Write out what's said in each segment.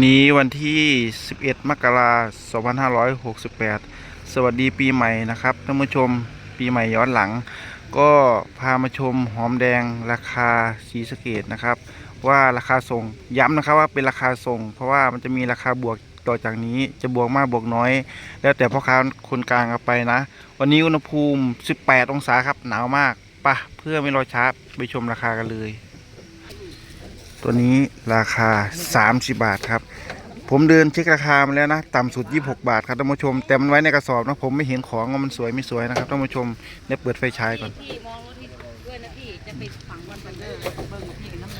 นี้วันที่ 11 มกราคม 2568 สวัสดีปีใหม่นะครับท่านผู้ชมปีใหม่ย้อนหลัง ก็พามาชมหอมแดงราคาสีสเกตนะครับ ว่าราคาส่งย้ำนะครับว่าเป็นราคาส่ง เพราะว่ามันจะมีราคาบวกต่อจากนี้จะบวกมากบวกน้อย แล้วแต่พ่อค้าคนกลางเอาไปนะ วันนี้อุณหภูมิ 18 องศาครับหนาวมากปะเพื่อไม่รอช้าไปชมราคากันเลย ตัวนี้ราคา 30 บาทครับ ผมเดินเช็คราคามาแล้วนะ ต่ำสุด 26 บาทครับท่านผู้ชม แต่มันไว้ในกระสอบนะผมไม่เห็นของว่ามันสวยไม่สวยนะครับท่านผู้ชมเดี๋ยวเปิดไฟฉายก่อน พี่มองรถที่ด้วยนะพี่ จะไปฝังวันบันเดอร์เบิ้งพี่น้ำเล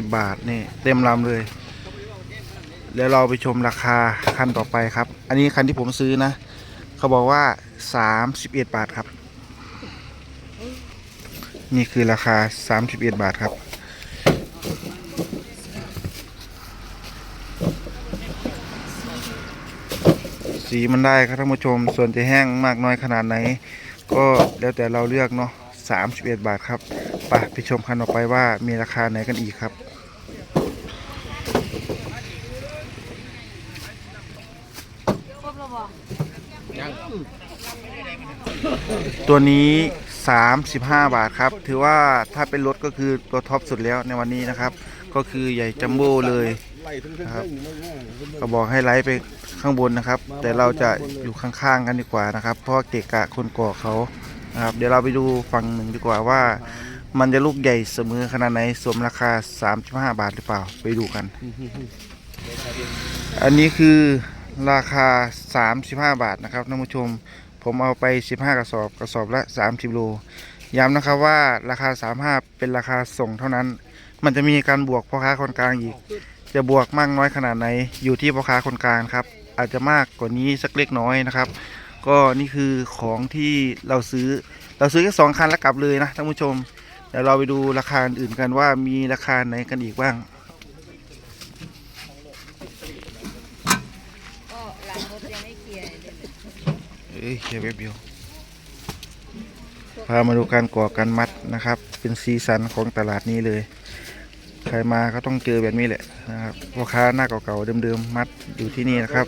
ย30 บาทนี่เต็มลำเลย แล้วเราไปชมราคาคันต่อไปครับ อันนี้คันที่ผมซื้อนะ เขาบอกว่า 31 บาทครับ นี่คือราคา 31 บาทครับ สีมันได้ครับท่านผู้ชม ส่วนจะแห้งมากน้อยขนาดไหน ก็แล้วแต่เราเลือกเนาะ31 บาทครับไปไปชมคันต่อไปว่ามีราคาไหนกันอีกครับครบแล้วบอกตัวนี้ 35 บาทครับ ถือว่าถ้าเป็นรถก็คือตัวท็อปสุดแล้วในวันนี้นะครับ ก็คือใหญ่จัมโบ้เลย นะครับก็บอกให้ไลฟ์ไปข้างบนนะครับ แต่เราจะอยู่ข้างๆกันดีกว่านะครับ เพราะว่าเกะกะคนก่อเขานะครับ เดี๋ยวเราไปดูฝั่งหนึ่งดีกว่าว่า มันจะลูกใหญ่เสมอขนาดไหนสมราคา 35 บาทหรือเปล่าไปดูกัน อันนี้คือราคา 35 บาทนะครับท่านผู้ชม ผมเอาไป 15 กระสอบกระสอบละ 30โลย้ำนะครับว่าราคา 35 เป็นราคาส่งเท่านั้น มันจะมีการบวกพ่อค้าคนกลางอีก จะบวกมากน้อยขนาดไหนอยู่ที่พ่อค้าคนกลางครับ อาจจะมากกว่านี้สักเล็กน้อยนะครับ ก็นี่คือของที่เราซื้อเราซื้อแค่สองคันแล้วกลับเลยนะท่านผู้ชมเดี๋ยวเราไปดูราคาอื่นๆกันว่ามีราคาไหนกันอีกบ้างก็หลังรถยังไม่เคลียร์เลยเอ้ยแค่แป๊บเดียวพามาดูการก่อการมัดนะครับ เป็นสีสันของตลาดนี้เลย ใครมาก็ต้องเจอแบบนี้แหละนะครับพ่อค้าหน้าเก่าๆเดิมๆมัดอยู่ที่นี่นะครับ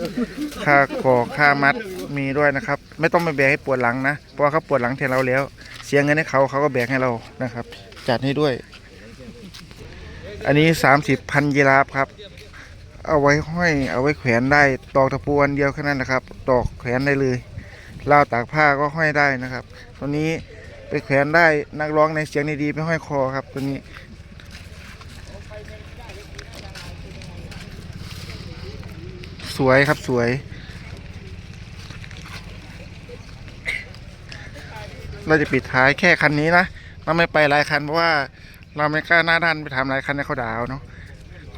ค่าก่อค่ามัดมีด้วยนะครับ ไม่ต้องไปแบกให้ปวดหลังนะเพราะว่าเขาปวดหลังแทนเราแล้ว เสียเงินให้เขาเขาก็แบกให้เรานะครับ จัดให้ด้วย อันนี้30พันยีราฟครับ เอาไว้ห้อยเอาไว้แขวนได้ตอกตะปูอันเดียวแค่นั้นนะครับ ตอกแขวนได้เลยราวตากผ้าก็ห้อยได้นะครับตัวนี้ไปแขวนได้นักร้องในเสียงดีๆไม่ห้อยคอครับตัวนี้ สวยครับสวย เราจะปิดท้ายแค่คันนี้นะเราไม่ไปหลายคันเพราะว่าเราไม่กล้าหน้าด้านไปทำหลายคันในเขาด่าเอาเนาะ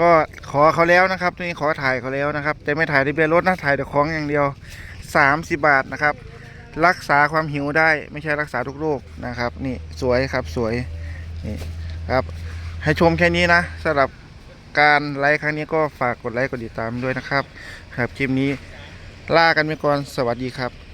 ก็ขอเขาแล้วนะครับนี่ขอถ่ายเขาแล้วนะครับ แต่ไม่ถ่ายทะเบียนรถนะถ่ายแต่ของอย่างเดียว 30 บาทนะครับ รักษาความหิวได้ไม่ใช่รักษาทุกโรคนะครับ นี่สวยครับสวยนี่ครับ ให้ชมแค่นี้นะสำหรับ การไลค์ครั้งนี้ก็ฝากกดไลค์กดติดตามด้วยนะครับครับคลิปนี้ลากันไปก่อนสวัสดีครับ